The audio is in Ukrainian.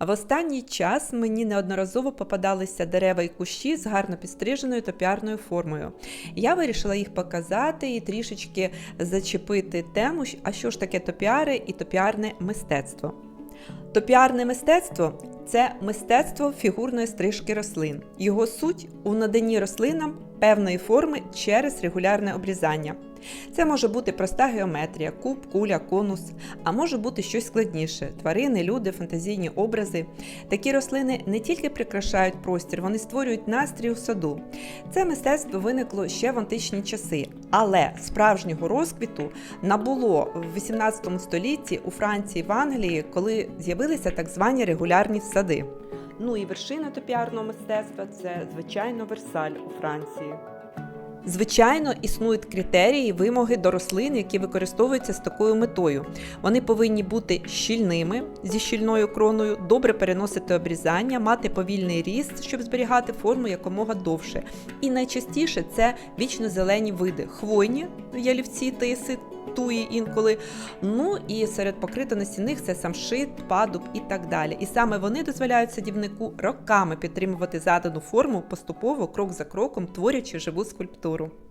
В останній час мені неодноразово попадалися дерева і кущі з гарно підстриженою топіарною формою. Я вирішила їх показати і трішечки зачепити тему, а що ж таке топіари і топіарне мистецтво. Топіарне мистецтво це мистецтво фігурної стрижки рослин. Його суть у наданні рослинам певної форми через регулярне обрізання. Це може бути проста геометрія, куб, куля, конус, а може бути щось складніше тварини, люди, фантазійні образи. Такі рослини не тільки прикрашають простір, вони створюють настрій у саду. Це мистецтво виникло ще в античні часи, але справжнього розквіту набуло в 18 столітті у Франції в Англії, коли з'явилися так звані регулярні сади. Ну і вершина топіарного мистецтва це звичайно Версаль у Франції. Звичайно, існують критерії і вимоги до рослин, які використовуються з такою метою. Вони повинні бути щільними зі щільною кроною, добре переносити обрізання, мати повільний ріст, щоб зберігати форму якомога довше. І найчастіше це вічно зелені види хвойні, ялівці, тиси, туї інколи. Ну і серед покритоносінних це самшит, падуб і так далі. І саме вони дозволяють садівнику роками підтримувати задану форму поступово, крок за кроком, творячи живу скульптуру. futuro.